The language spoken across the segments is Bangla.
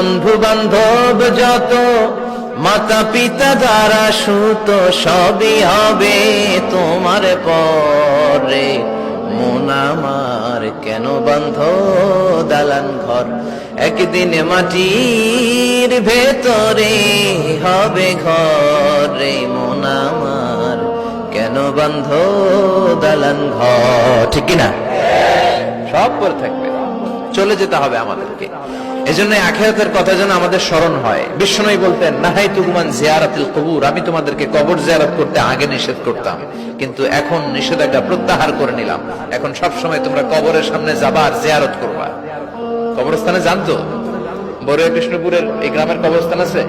বন্ধু বান্ধব যত মাতা পিতা দ্বারা সুত সবই হবে তোমার পরে। মন আমার কেন বন্ধ দালান ঘর? একদিন মাটির ভেতরে হবে ঘরে। মন আমার কেন বন্ধ দালান ঘর? ঠিক কিনা? সব করে থাকবে। চলে যেতে হবে আমাদেরকে। এজন্য আখেরাতের কথা যেন আমাদের স্মরণ হয়। বিষ্ণনই বলতেন নাহাই তুগুমান জিয়ারাতিল কবুর। আমি তোমাদেরকে কবর জিয়ারত করতে আগে নিষেধ করতাম। কিন্তু এখন নিষেধাজ্ঞা প্রত্যাহার করে নিলাম। এখন সব সময় তোমরা কবরের সামনে যাবা আর জিয়ারত করবা। কবরস্থানে জানতো বড় কৃষ্ণপুরের এই গ্রামের কবরস্থান আছে?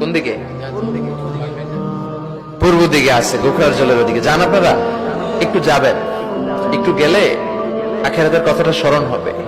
কোন দিকে? পূর্ব দিকে আছে, গোখরার জলের ওদিকে। যান আপনারা, একটু যাবেন। একটু গেলে আখেরাতের কথাটা স্মরণ হবে।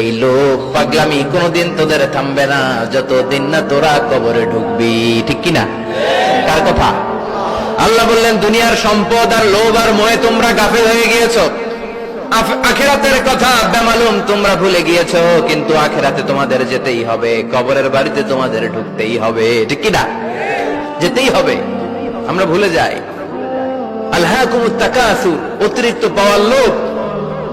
এই লোভ পাগলামি কোনোদিন তোদের থামবে না। যতদিন না তোরা কবরে ঢুকবি, ঠিক কিনা? কার কথা? আল্লাহ বললেন, দুনিয়ার সম্পদ আর লোভ আর মোহে তোমরা গাফেল হয়ে গিয়েছো। আখেরাতের কথা বেমালুম তোমরা ভুলে গিয়েছো, কিন্তু আখেরাতে তোমাদের যেতেই হবে। কবরের বাড়িতে তোমাদের ঢুকতেই হবে, ঠিক কি না যেতেই হবে। আমরা ভুলে যাই। আল্লাহ কুমুর টাকা তাকাসুর অতিরিক্ত পাওয়ার লোভ।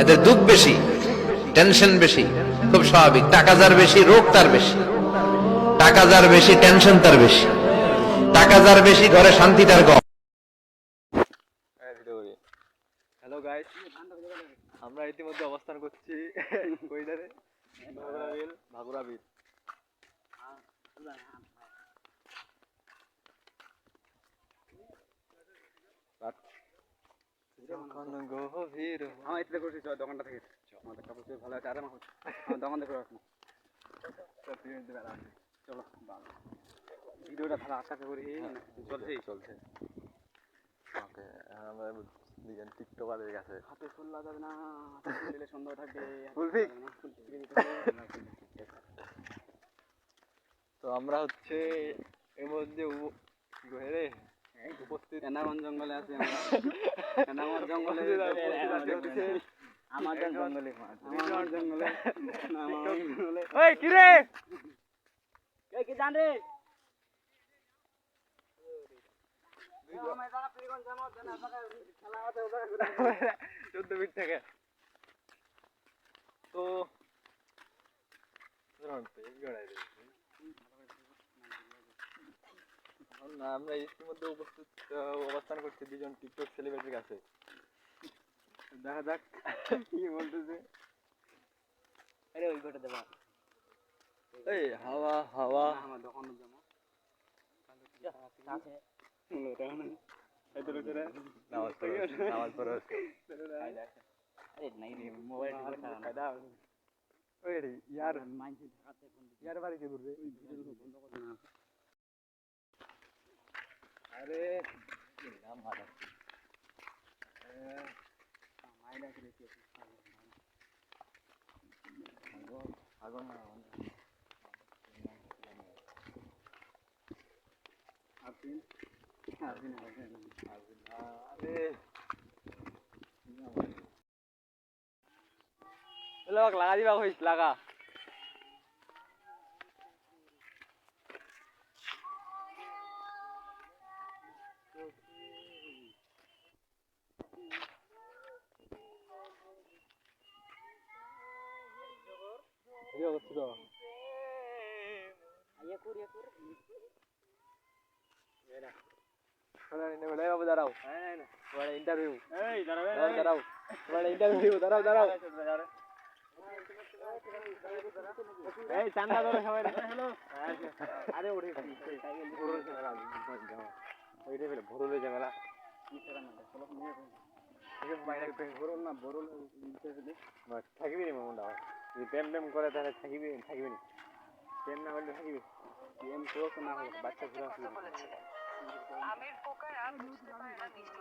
এদের দুঃখ বেশি টেনশন বেশি খুব স্বাভাবিক। টাকা যার বেশি রোগ তার বেশি। টাকা যার বেশি টেনশন তার বেশি। টাকা যার বেশি ঘরে শান্তি তার কম আমরা ইতিমধ্যে অবস্থান করছি যখন গভীর আমার করছি চল দোকানটা থেকে। আমাদের কাপড় চোপড় ভালো আছে আরে আমার আমার দোকান থেকে রাখব। চলো ভিডিওটা ভালো আশা করি চলছে। চলছে। ওকে আমরা দুজন টিকটকারের কাছে। হাতে ফুল লাগাবে না দিলে সন্দেহ থাকবে। ফুলফিক? তো আমরা হচ্ছে এর মধ্যে উ- কি কয় রে উপস্থিত। এনাগঞ্জ জঙ্গলে আছি আমরা। এনাগঞ্জ জঙ্গলে আমাদের জঙ্গলে। আমার জঙ্গলে। আমার জঙ্গলে। ওই কি রে কে কি জান রে চোদ্দ মিনিট থেকে। তো ধরুন তো, এই গড়াই রে। না আমরা ইতিমধ্যে উপস্থিত অবস্থান করছি দুজন টিকটক সেলিব্রিটির কাছে। দেখা যাক কি বলতেছে। আরে ওই ঘটে দেবা এই হাওয়া হাওয়া। আমার দোকানে জমা। আছে লোটা না। এই তো লোটা নামাজ পড়ো নামাজ পড়ো আরে নাই রে মোবাইল টিপে দাও ওই রে ইয়ার মাইন্ড ঢাকাতে ফোন ইয়ার দাঁড়াও। ইন্টারভিউ এই দাঁড়াবে দাঁড়াও দাঁড়াও। তোমার ইন্টারভিউ দাঁড়াও দাঁড়াও। এই চান্দা ধরে সবাই। হ্যালো। আরে ওরে ওইটাই বলে ভরলে ঝামেলা। না থাকিবি নি মামুন্ডা যদি প্রেম প্রেম করে তাহলে থাকিবি থাকিবি নি। প্রেম না করলে থাকিবি। এম কোক না হোক বাচ্চা ঘুরা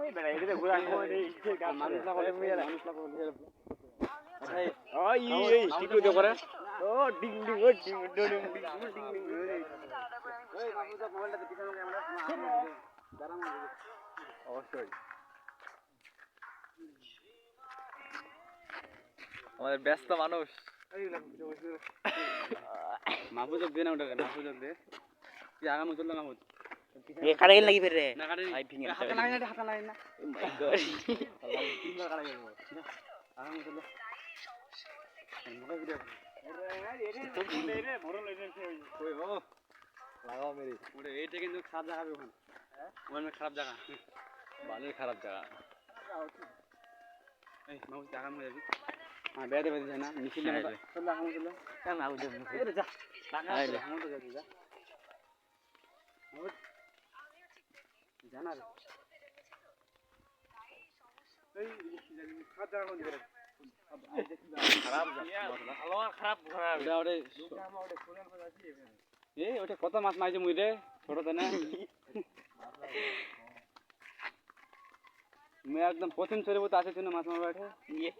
ওই বেড়া এদিকে ঘুরা মানুষ না বলে মানুষ না বলে ওই এই টিকু দে করে। ও ডিং ডিং ও ডিং ডিং ডিং ডিং ডিং ডিং এই বাবু তো মোবাইলটা পিছনে ক্যামেরা দাঁড়া না। অবশ্যই। আমাদের ব্যস্ত মানুষ। মাহফুজক দে না ওটাকে মাহফুজক দে। কি আগাম চলল মাহফুজ ये काटे लगी फिर रे না কাটে ভাই ফিঙ্গে হাতে লাগে না হাতে লাগে না তিনবার কাটা যাবে আগাম চললো মুখে ভিডিও ওই ও লাগাও মেরি ওটা এইটা কিন্তু খারাপ জায়গা হবে ওখানে ওখানে খারাপ জায়গা বালের খারাপ জায়গা এই মাহফুজ আগাম হয়ে যাবি হ্যাঁ বেড়াতে বেড়াতে যায় না মিছিল চললো আগাম চললো क्या मैं उधर এই রে যা আগাম তো যাবি যা মাহফুজ জানা রে এই খারাপ জায়গা কোন দিকে খারাপ ভালো খারাপ খারাপ ওটা ওটা এই ওটা কত মাছ মাইছে মুই রে ছোট না মুই একদম পশ্চিম শরীর মতো আছে মাছ মারবা এটা ये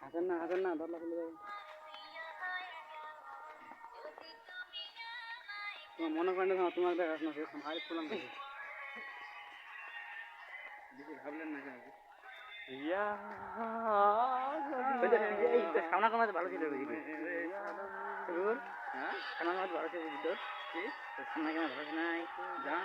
হাসান না হাসান না ধরলা ফেলে যাবে তোমার মনে করেন না তোমার দেখাস না সেরকম হাই ফুলাম ভাবলেন না কেন সামনা কামাতে ভালো ছিল সামনা কামাতে ভালো ছিল সামনা ক্যামেরা ভালো নাই? জান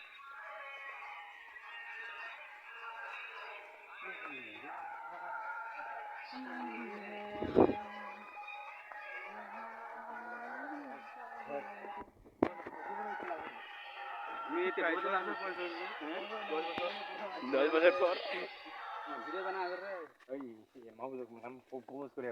দশ বছর পর ভিডিও বানা করে ওই মাহবুব ম্যাম পোজ করে